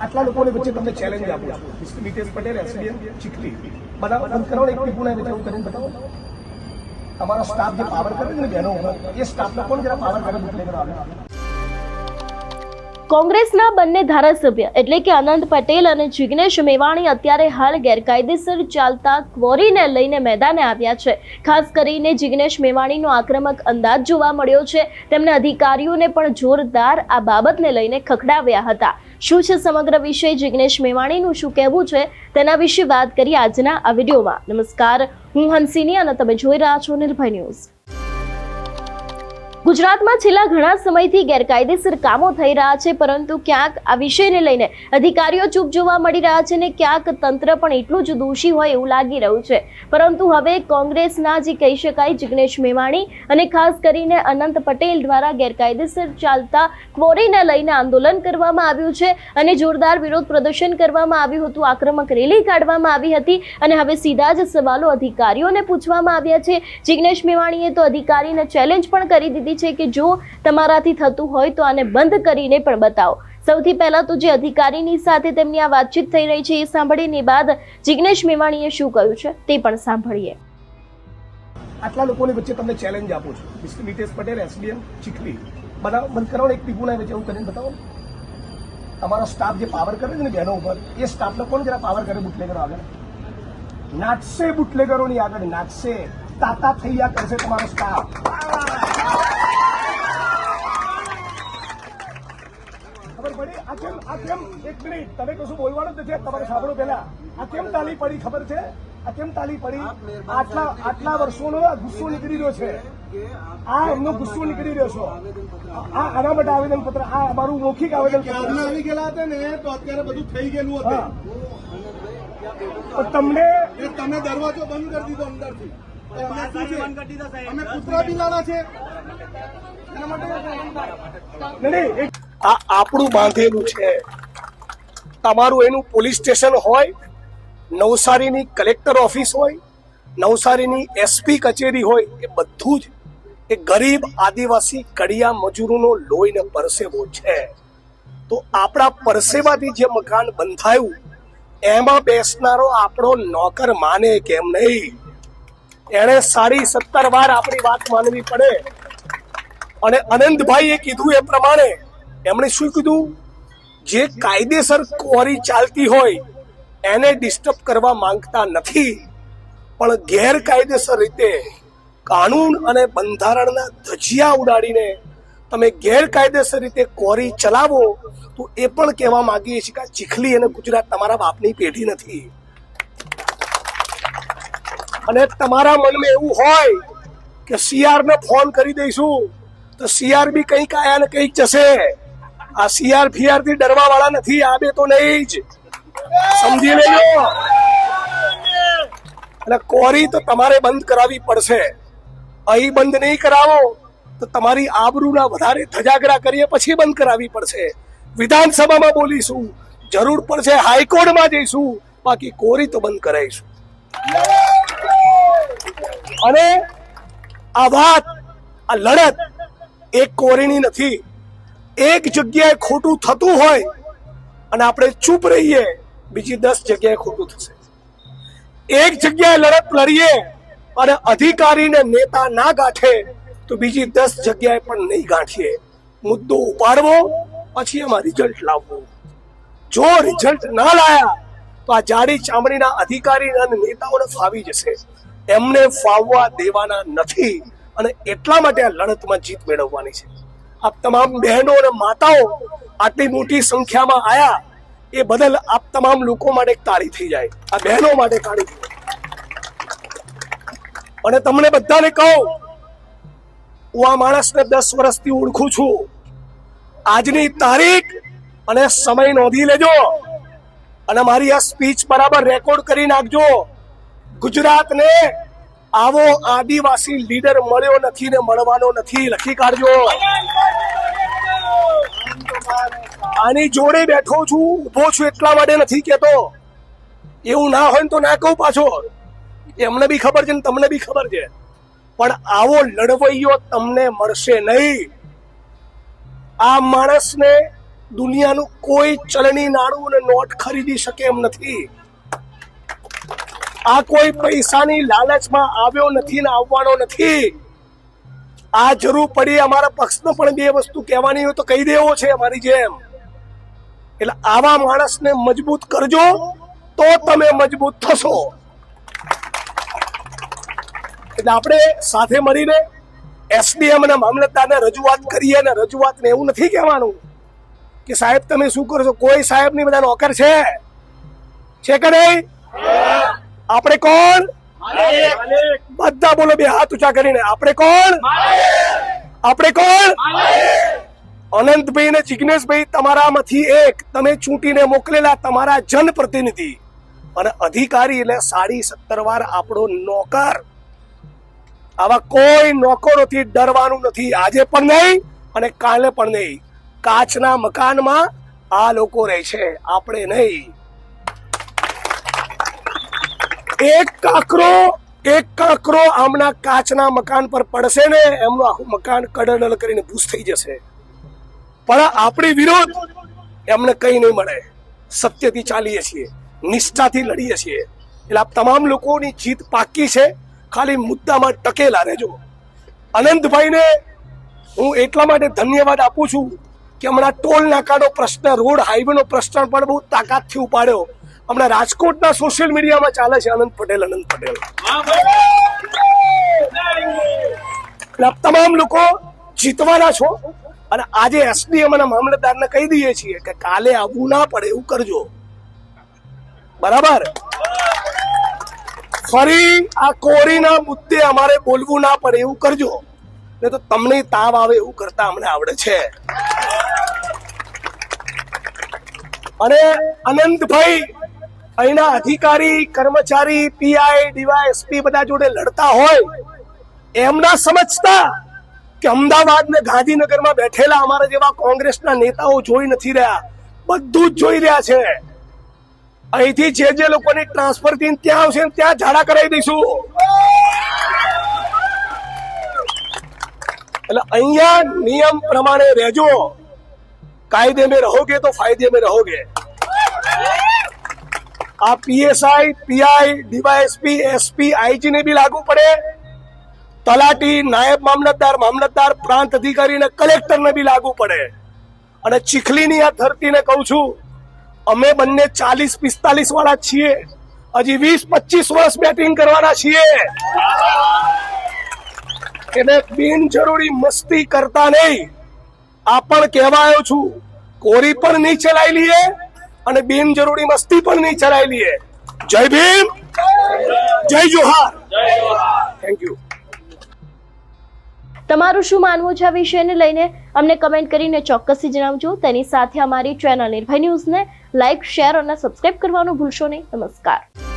આટલા લોકોની વચ્ચે તમને ચેલેન્જ આપું છું મિસ્ટર મિતેશ પટેલ એસડીએમ ચીખલી બતાવો બંધ કરો ને એક ટીપુના વચ્ચે એવું કરીને બતાવો તમારો સ્ટાફ જે પાવર કરે છે ને બહેનો એ સ્ટાફને કોણ જરા પાવર કરે બુટલેગર આવે કોંગ્રેસના બંને ધારાસભ્ય એટલે કે અનંત પટેલ અને જિગ્નેશ મેવાણી અત્યારે હાલ ગેરકાયદેસર ચાલતા ક્વોરીને લઈને મેદાને આવ્યા છે. ખાસ કરીને જિગ્નેશ મેવાણીનો આક્રમક અંદાજ જોવા મળ્યો છે. તેમણે અધિકારીઓને પણ જોરદાર આ બાબતને લઈને ખખડાવ્યા હતા. શું છે સમગ્ર વિષય? જિગ્નેશ મેવાણીનું શું કહેવું છે? તેના વિશે વાત કરી આજના આ વિડીયોમાં. નમસ્કાર. હું હંસિની અને તમે જોઈ રહ્યા છો નિર્ભય ન્યૂઝ. ગુજરાતમાં છેલ્લા ઘણા સમયથી ગેરકાયદેસર કામો થઈ રહ્યા છે, પરંતુ ક્યાંક આ વિષયને લઈને અધિકારીઓ ચૂપ જોવા મળી રહ્યા છે ને ક્યાંક તંત્ર પણ એટલું જ દોષી હોય એવું લાગી રહ્યું છે. પરંતુ હવે કોંગ્રેસના જે કહી શકાય જિગ્નેશ મેવાણી અને ખાસ કરીને અનંત પટેલ દ્વારા ગેરકાયદેસર ચાલતા ક્વોરીને લઈને આંદોલન કરવામાં આવ્યું છે અને જોરદાર વિરોધ પ્રદર્શન કરવામાં આવ્યું હતું. આક્રમક રેલી કાઢવામાં આવી હતી અને હવે સીધા જ સવાલો અધિકારીઓને પૂછવામાં આવ્યા છે. જિગ્નેશ મેવાણીએ તો અધિકારીને ચેલેન્જ પણ કરી દીધી છે કે જો તમારાથી થતું હોય તો આને બંધ કરીને પણ બતાવો. સૌથી પહેલા તો જે અધિકારીની સાથે તેમની આ વાતચીત થઈ રહી છે એ સાંભળીને બાદ જિગ્નેશ મેવાણીએ શું કહ્યું છે તે પણ સાંભળીએ. આટલા લોકોની વચ્ચે તમને ચેલેન્જ આપું છું. Mister Nitesh Patel, SDM, Chikhli. બતાવો બંધ કરાવો એક પીપુલ આવે છે, એવું કરીને બતાવો તમારો સ્ટાફ જે પાવર કરે છે ને બહેનો ઉપર, એ સ્ટાફને કોણ જરા પાવર કરે બુટલેગરો આગળ નાચશે બુટલેગરોની આગળ, નાચશે. તાતા થઈ ગયા કરશે તમારો સ્ટાફ ખબર પડી આ કેમ આ કેમ? એક મિનિટ. તમે કશું બોલવાનું જ નથી. તમારે સાંભળો પેલા આ કેમ તાલી પડી ખબર છે? આ કેમ તાલી પડી? આટલા આટલા વર્ષોનો ગુસ્સો નીકળી રહ્યો છે. આ એમનો ગુસ્સો નીકળી રહ્યો છો. આ આના માટે આવેદન પત્ર આ અમારું મૌખિક આવેદન પત્ર આવી ગયેલા હતા ને તો અત્યારે બધું થઈ ગયેલું હતું તમને તમે દરવાજો બંધ કરી દીધો અંદરથી. અમે કૂતરા બિલાડા છે. એના માટે નહીં, આ આપણું બાંધેલું છે. તમારું એનું પોલીસ સ્ટેશન હોય, નવસારીની કલેક્ટર ઓફિસ હોય, નવસારીની એસપી કચેરી હોય, એ બધું જ એ ગરીબ આદિવાસી કડિયા મજૂરોનો લોહીને પરસેવો છે. તો આપણા પરસેવાથી જે મકાન બંધાયું, એમાં બેસનારો આપણો નોકર માને કેમ નહીં? એણે સાડી સત્તર વાર આપણી વાત માનવી પડે. અને અનંતભાઈએ કીધું એ પ્રમાણે એમણે શું કીધું? જે કાયદેસર કોરી ચાલતી હોય, એને ડિસ્ટર્બ કરવા માંગતા નથી, પણ ગેરકાયદેસર રીતે કાનૂન અને બંધારણના ધજિયા ઉડાડીને તમે ગેરકાયદેસર રીતે કોરી ચલાવો, તો એ પણ કહેવા માંગીએ છીએ કે ચીખલી અને ગુજરાત તમારા બાપની પેઢી નથી. અને તમારા મનમાં એવું હોય કે સીઆરને ફોન કરી દઈશું, તો સીઆર બી કંઈક આયા ને કંઈક જશે. આ સીઆર ફીઆરથી ડરવા વાળા નથી, આ બે તો નહીં જ. સમજી લેજો. અને કોરી તો તમારે બંધ કરાવવી પડશે. અહીં બંધ નહીં કરાવો, તો તમારી આબરૂના વધારે ધજાગરા કરીએ પછી બંધ કરાવવી પડશે. વિધાનસભામાં બોલીશું, જરૂર પડશે હાઈકોર્ટમાં જઈશું, બાકી કોરી તો બંધ કરાવીશું. અને આ વાત, આ લડત, એક કોરીની નથી. એક જગ્યાએ ખોટું થતું હોય અને આપણે ચૂપ રહીએ, બીજી દસ જગ્યાએ ખોટું થશે. એક જગ્યાએ લડત લડીએ અને અધિકારીને નેતા ના ગાંઠે, તો બીજી દસ જગ્યાએ પણ નહીં ગાંઠીએ. મુદ્દો ઉપાડવો, પછી એમાં રિઝલ્ટ લાવવું. જો રિઝલ્ટ ના લાયા, તો આ જાડી ચામડીના અધિકારી અને નેતાઓને ફાવી જશે. એમને ફાવવા દેવાના નથી. અને એટલા માટે આ લડતમાં જીત મેળવવાની છે. આપ તમામ બહેનો અને માતાઓ આટલી મોટી સંખ્યામાં આયા, એ બદલ આપ તમામ લોકો માટે તાળી થઈ જાય. આ બહેનો માટે તાળી થઈ અને તમને બધાને કહું, હું આ માણસને દસ વર્ષથી ઓળખું છું. આજની તારીખ અને સમય નોંધી લેજો અને મારી આ સ્પીચ બરાબર રેકોર્ડ કરી નાખજો. ગુજરાતને આવો આદિવાસી લીડર મળ્યો નથી ને મળવાનો નથી. લખી કાઢજો. આની જોડે બેઠો છું ઊભો છું એટલા માટે નથી કેતો એવું ના હોય તો ના કહું પાછો. એમને બી ખબર છે ને તમને બી ખબર છે. પણ આવો લડવૈયો તમને મળશે નહીં. આ માણસને દુનિયાનું કોઈ ચલણી નાણું અને નોટ ખરીદી શકે એમ નથી. આ કોઈ પૈસાની લાલચમાં આવ્યો નથી ને આવવાનો નથી. આ જરૂર પડી, અમારા પક્ષનો પણ બે વસ્તુ કહેવાની હોય તો કહી દેવો છે અમારી જેમ. એટલે આવા માણસને મજબૂત કરજો, તો તમે મજબૂત થશો. એટલે આપણે સાથે મળીને એસડીએમ અને મામલતદારને રજૂઆત કરીએ અને રજૂઆતને એવું નથી કહેવાનું કે સાહેબ તમે શું કરશો કોઈ સાહેબની બધા નોકર છે? છે કે નહીં? આપણે કોણ? બધા બોલો બે હાથ ઊંચા કરીને. આપણે કોણ? આપણે કોણ? અનંતભાઈ ને જિજ્ઞેશભાઈ તમારામાંથી એક. તમે ચૂંટીને મોકલેલા તમારા જનપ્રતિનિધિ. અને અધિકારી એટલે સાડી સત્તર વાર આપણો નોકર. આવા કોઈ નોકરોથી ડરવાનું નથી. આજે પણ નહીં અને કાલે પણ નહીં. કાચના મકાનમાં આ લોકો રહે છે. આપણે નહીં. એક કાકરો એક કાકરો આમના કાચના મકાન પર પડશે ને, એમનું આખું મકાન કડનલ કરીને ભૂસ થઈ જશે. પણ આપણી વિરોધ એમને કઈ નહીં મળે. સત્યથી ચાલીએ છીએ, નિષ્ઠાથી લડીએ છીએ. એટલે આ તમામ લોકોની જીત પાકી છે. ખાલી મુદ્દામાં ટકેલા રહેજો. અનંતભાઈને હું એટલા માટે ધન્યવાદ આપું છું કે હમણાં ટોલ નાકાનો પ્રશ્ન, રોડ હાઈવેનો પ્રશ્ન પણ બહુ તાકાતથી ઉપાડ્યો. હમણાં રાજકોટના સોશિયલ મીડિયામાં ચાલે છે આનંદ પટેલ અનંત પટેલ. તમામ લોકો જીતવાના છો. અને આજે એસડીએમ અને મામલતદારને કહી દઈએ છીએ કે કાલે આવવું ના પડે, એવું કરજો. બરાબર? ફરી આ કોરીના મુદ્દે અમારે બોલવું ના પડે, એવું કરજો. ને તો તમને તાવ આવે એવું કરતા અમને આવડે છે. અને અનંતભાઈ અહીંના અધિકારી, કર્મચારી, પીઆઈ ડીવાયએસપી બધા જોડે લડતા હોય, એમના સમજતા કે અમદાવાદ ને ગાંધીનગરમાં બેઠેલા અમારા જેવા કોંગ્રેસના નેતાઓ જોઈ નથી રહ્યા. બધું જ જોઈ રહ્યા છે. અહીંથી જે જે લોકોની ટ્રાન્સફર થઈને ત્યાં આવશે ત્યાં ઝાડા કરાવી દઈશું. એટલે અહીંયા નિયમ પ્રમાણે રહેજો. કાયદે મેં રહોગે તો ફાયદે મેં રહોગે આ PSI PI DYSP SP IG ને બી લાગુ પડે. તલાટી, નાયબ મામલતદાર મામલતદાર પ્રાંત અધિકારી કલેક્ટરને બી લાગુ પડે. અને ચીખલીની આ ધરતીને કહું છું, અમે બંને ચાલીસ, પિસ્તાલીસ વાળા છીએ. હજી વીસ, પચીસ વર્ષ બેટિંગ કરવાના છીએ. એટલે બિનજરૂરી મસ્તી કરતા નહીં. આ પણ કહેવાયો છું, કોરી પણ નહીં ચલાવી લઈએ. અને બિનજરૂરી મસ્તી પણ નહીં ચલાવી જય ભીમ! જય જોહાર! થેન્ક યુ તમારું શું માનવું છે આ વિષયને લઈને? અમને કમેન્ટ કરીને ચોક્કસથી જણાવજો. તેની સાથે અમારી ચેનલ નિર્ભય ન્યૂઝને લાઇક શેર અને સબસ્ક્રાઇબ કરવાનું ભૂલશો નહીં. નમસ્કાર.